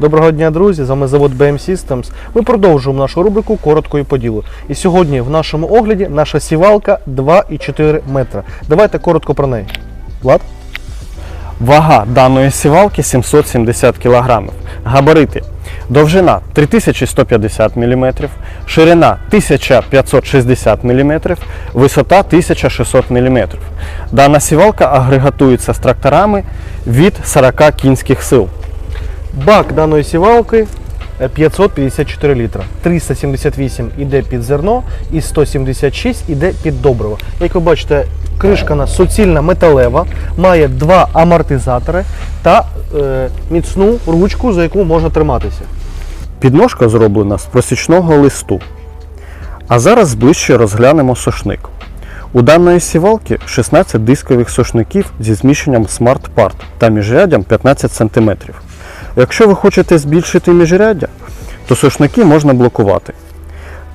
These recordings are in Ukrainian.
Доброго дня, друзі! З вами завод BM Systems. Ми продовжуємо нашу рубрику коротко і по ділу. І сьогодні в нашому огляді наша сівалка 2,4 метра. Давайте коротко про неї. Влад? Вага даної сівалки 770 кг. Габарити. Довжина 3150 мм, ширина 1560 мм, висота 1600 мм. Дана сівалка агрегатується з тракторами від 40 кінських сил. Бак даної сівалки е, 554 літра. 378 іде під зерно і 176 іде під добриво. Як ви бачите, кришка у нас суцільна металева, має два амортизатори та е, міцну ручку, за яку можна триматися. Підножка зроблена з просічного листу. А зараз ближче розглянемо сошник. У даної сівалки 16 дискових сошників зі зміщенням Smart Part та міжряддям 15 см. Якщо ви хочете збільшити міжряддя, то сошники можна блокувати.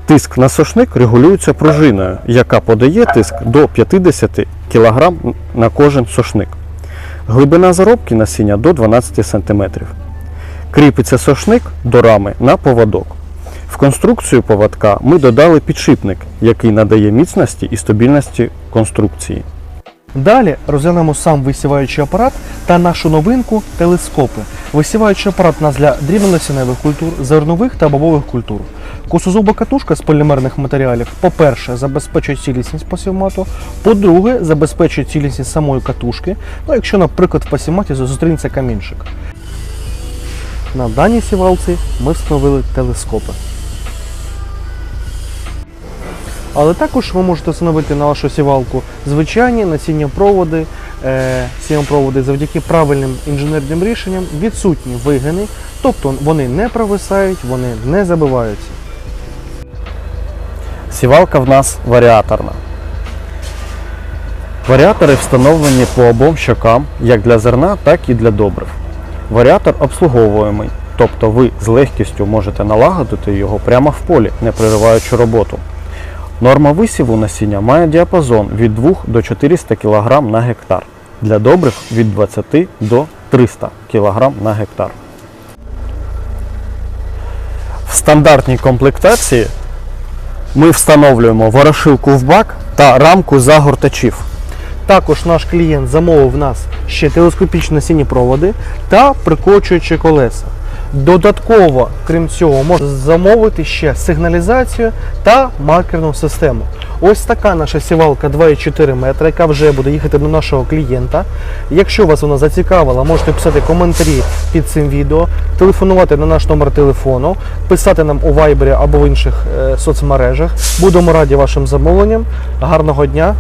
Тиск на сошник регулюється пружиною, яка подає тиск до 50 кг на кожен сошник. Глибина заробки насіння до 12 см. Кріпиться сошник до рами на поводок. В конструкцію поводка ми додали підшипник, який надає міцності і стабільності конструкції. Далі розглянемо сам висіваючий апарат та нашу новинку телескопи. Висіваючий апарат у нас для дрібнонасінневих культур, зернових та бобових культур. Косозуба катушка з полімерних матеріалів, по-перше, забезпечує цілісність посівмату, по-друге, забезпечує цілісність самої катушки. Ну, якщо, наприклад, в посівматі зустрінеться камінчик. На даній сівалці ми встановили телескопи. Але також ви можете встановити на вашу сівалку звичайні насіннєпроводи, е, сіннєпроводи завдяки правильним інженерним рішенням відсутні вигини, тобто вони не провисають, вони не забиваються. Сівалка в нас варіаторна. Варіатори встановлені по обом щокам як для зерна, так і для добрив. Варіатор обслуговуємий, тобто ви з легкістю можете налагодити його прямо в полі, не перериваючи роботу. Норма висіву насіння має діапазон від 2 до 400 кг на гектар. Для добрив від 20 до 300 кг на гектар. В стандартній комплектації ми встановлюємо ворошилку в бак та рамку загортачів. Також наш клієнт замовив в нас ще телескопічні насіннєпроводи та прикочуючі колеса. Додатково, крім цього, можна замовити ще сигналізацію та маркерну систему. Ось така наша сівалка 2,4 метра, яка вже буде їхати до нашого клієнта. Якщо вас вона зацікавила, можете писати коментарі під цим відео, телефонувати на наш номер телефону, писати нам у Viber або в інших е, соцмережах. Будемо раді вашим замовленням. Гарного дня,